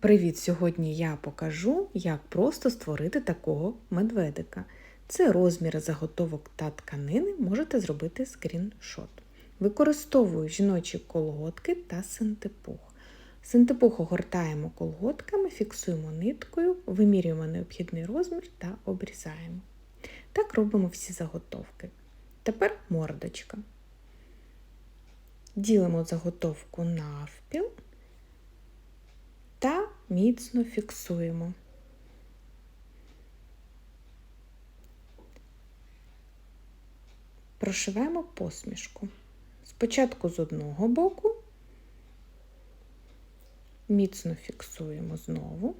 Привіт! Сьогодні я покажу, як просто створити такого медведика. Це розміри заготовок та тканини можете зробити скріншот. Використовую жіночі колготки та синтепух. Синтепух огортаємо колготками, фіксуємо ниткою, вимірюємо необхідний розмір та обрізаємо. Так робимо всі заготовки. Тепер мордочка. Ділимо заготовку навпіл та міцно фіксуємо. Прошиваємо посмішку. Спочатку з одного боку, міцно фіксуємо знову,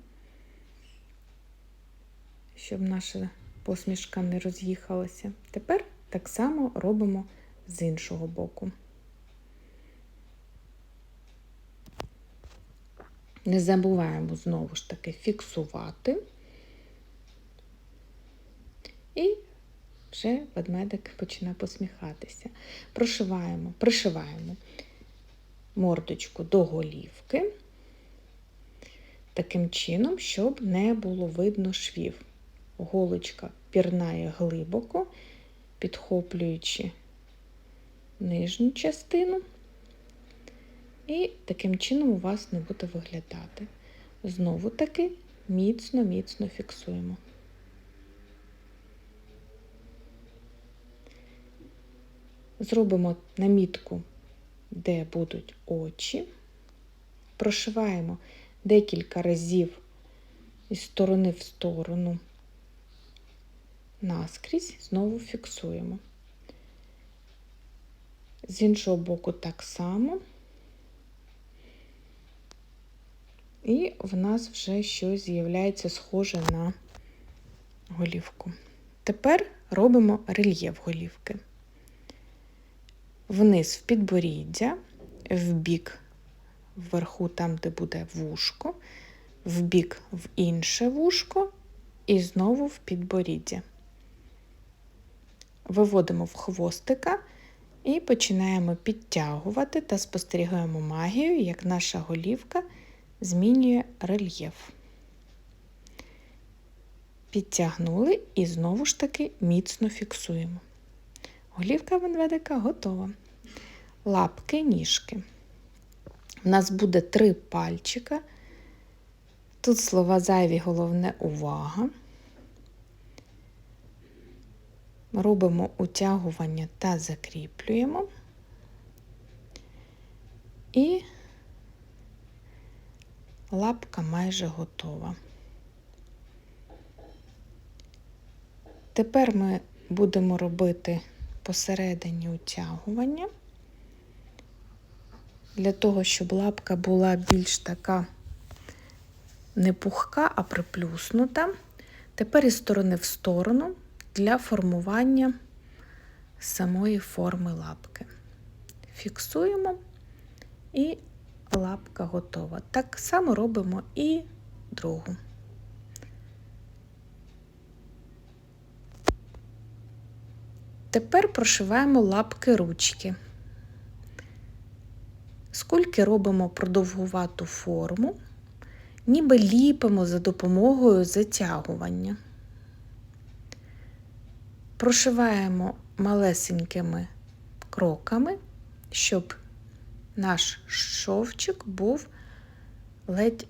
щоб наша посмішка не роз'їхалася. Тепер так само робимо з іншого боку. Не забуваємо знову ж таки фіксувати. І вже ведмедик починає посміхатися. Прошиваємо, пришиваємо мордочку до голівки, таким чином, щоб не було видно швів. Голочка пірнає глибоко, підхоплюючи нижню частину. І таким чином у вас не буде виглядати. Знову таки міцно-міцно фіксуємо. Зробимо намітку, де будуть очі, прошиваємо декілька разів із сторони в сторону, наскрізь, знову фіксуємо. З іншого боку так само. І в нас вже щось з'являється схоже на голівку. Тепер робимо рельєф голівки. Вниз в підборіддя, в бік вверху, там, де буде вушко, в бік в інше вушко і знову в підборіддя. Виводимо в хвостика і починаємо підтягувати та спостерігаємо магію, як наша голівка змінює рельєф. Підтягнули і знову ж таки міцно фіксуємо. Голівка ведмедика готова. Лапки, ніжки. У нас буде три пальчика. Тут слова зайві, головне увага. Робимо утягування та закріплюємо. І лапка майже готова. Тепер ми будемо робити посередині утягування, для того, щоб лапка була більш така не пухка, а приплюснута. Тепер із сторони в сторону для формування самої форми лапки. Фіксуємо і лапка готова. Так само робимо і другу. Тепер прошиваємо лапки ручки. Скільки робимо продовгувату форму, ніби ліпимо за допомогою затягування. Прошиваємо малесенькими кроками, щоб наш шовчик був ледь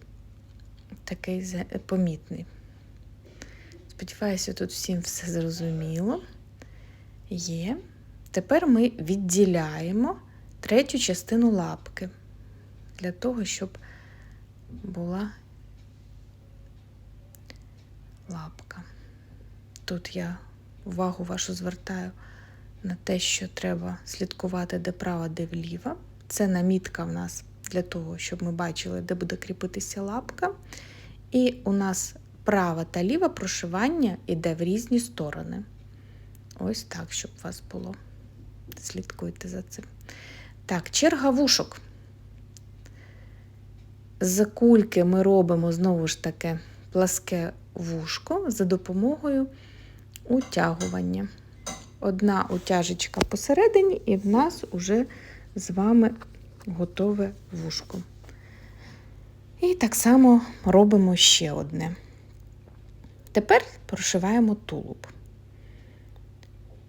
такий помітний. Сподіваюся, тут всім все зрозуміло. Є. Тепер ми відділяємо третю частину лапки для того, щоб була лапка. Тут я увагу вашу звертаю на те, що треба слідкувати де права, де вліва. Це намітка в нас для того, щоб ми бачили, де буде кріпитися лапка. І у нас праве та ліве прошивання йде в різні сторони. Ось так, щоб у вас було. Слідкуйте за цим. Так, черга вушок. З кульки ми робимо знову ж таке пласке вушко за допомогою утягування. Одна утяжечка посередині, і в нас уже з вами готове вушко. І так само робимо ще одне. Тепер прошиваємо тулуб.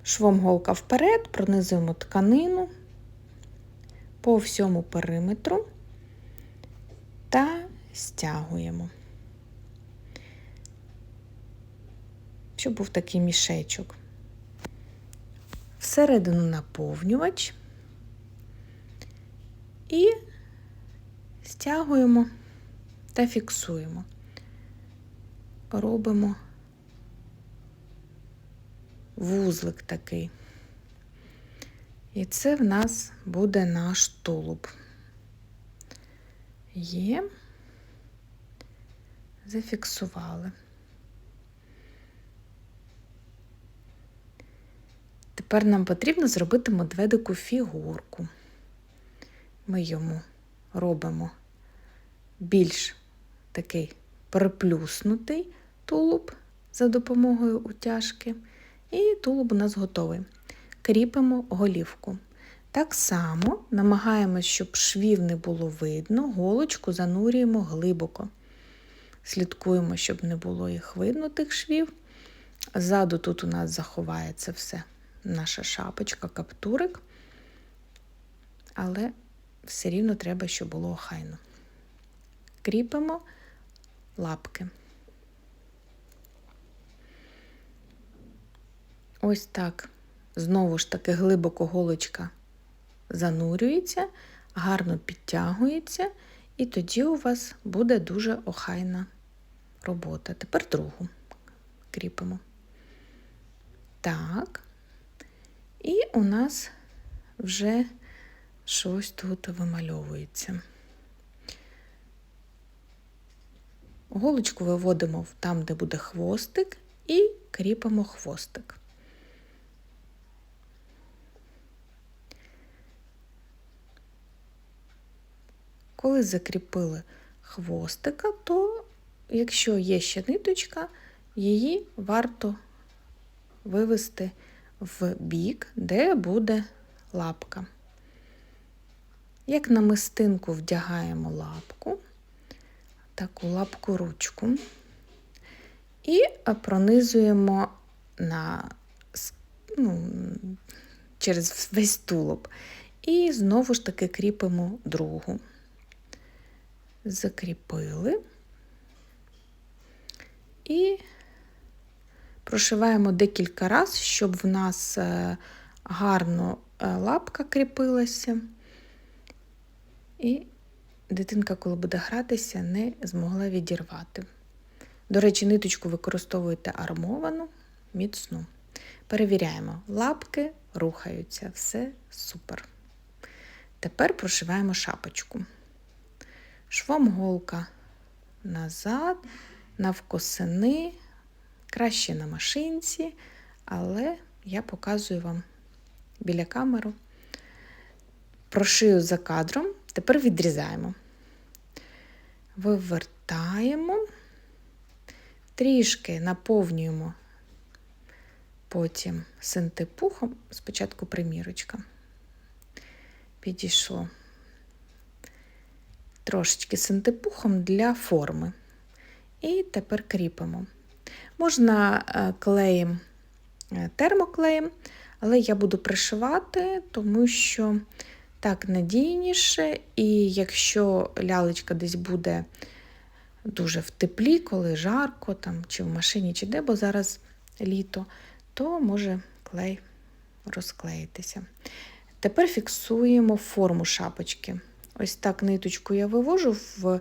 Швом голка вперед, пронизуємо тканину по всьому периметру та стягуємо, щоб був такий мішечок. Всередину наповнювач і стягуємо та фіксуємо. Робимо вузлик такий. І це в нас буде наш тулуб. Є, зафіксували. Тепер нам потрібно зробити медведику фігурку. Ми йому робимо більш такий приплюснутий тулуб за допомогою утяжки. І тулуб у нас готовий. Кріпимо голівку. Так само намагаємось, щоб швів не було видно, голочку занурюємо глибоко. Слідкуємо, щоб не було їх видно, тих швів. Ззаду тут у нас заховається все, наша шапочка, каптурик. Але все рівно треба, щоб було охайно. Кріпимо лапки. Ось так. Знову ж таки глибоко голочка занурюється, гарно підтягується, і тоді у вас буде дуже охайна робота. Тепер другу кріпимо. Так. І у нас вже щось тут вимальовується. Голочку виводимо там, де буде хвостик, і кріпимо хвостик. Коли закріпили хвостика, то якщо є ще ниточка, її варто вивести в бік, де буде лапка. Як на мистинку вдягаємо лапку, таку лапку ручку і пронизуємо на, ну, через весь тулуб. І знову ж таки кріпимо другу. Закріпили. І прошиваємо декілька разів, щоб в нас е, гарно е, лапка кріпилася, і дитинка, коли буде гратися, не змогла відірвати. До речі, ниточку використовуєте армовану, міцну. Перевіряємо, лапки рухаються, все супер. Тепер прошиваємо шапочку швом голка назад, навкосини, краще на машинці, але я показую вам біля камеру. Прошию за кадром, тепер відрізаємо. Вивертаємо, трішки наповнюємо потім синтепухом, спочатку примірочка. Підійшло трошечки синтепухом для форми. І тепер кріпимо. Можна е, клеєм, е, термоклеєм, але я буду пришивати, тому що так надійніше, і якщо лялечка десь буде дуже в теплі, коли жарко, там, чи в машині, чи де, бо зараз літо, то може клей розклеїтися. Тепер фіксуємо форму шапочки. Ось так ниточку я вивожу в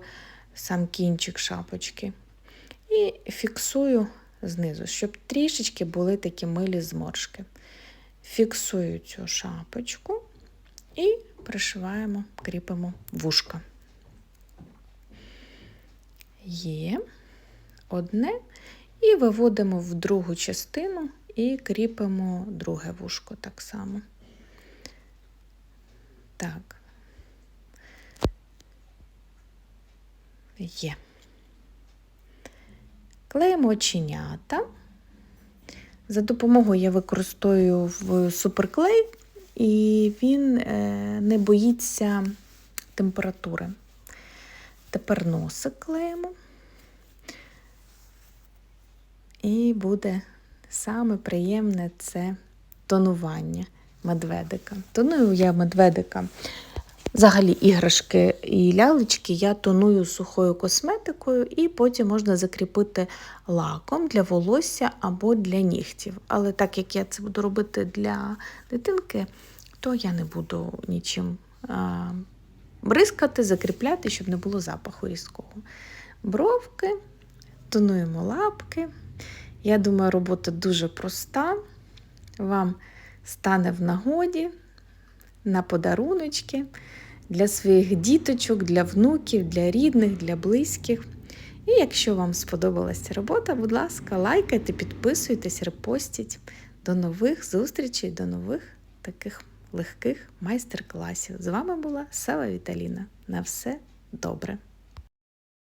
сам кінчик шапочки і фіксую знизу, щоб трішечки були такі милі зморшки. Фіксую цю шапочку і пришиваємо, кріпимо вушка. Є одне, і виводимо в другу частину і кріпимо друге вушко так само. Так. Є. Клеїмо оченята. За допомогою я використовую суперклей, і він е, не боїться температури. Тепер носик клеїмо. І буде саме приємне це тонування медведика. Тоную я медведика. Взагалі, іграшки і лялечки я тоную сухою косметикою, і потім можна закріпити лаком для волосся або для нігтів. Але так як я це буду робити для дитинки, то я не буду нічим а, бризкати, закріпляти, щоб не було запаху різкого. Бровки, тонуємо лапки. Я думаю, робота дуже проста. Вам стане в нагоді на подаруночки для своїх діточок, для внуків, для рідних, для близьких. І якщо вам сподобалася робота, будь ласка, лайкайте, підписуйтесь, репостіть. До нових зустрічей, до нових таких легких майстер-класів. З вами була Сава Віталіна. На все добре!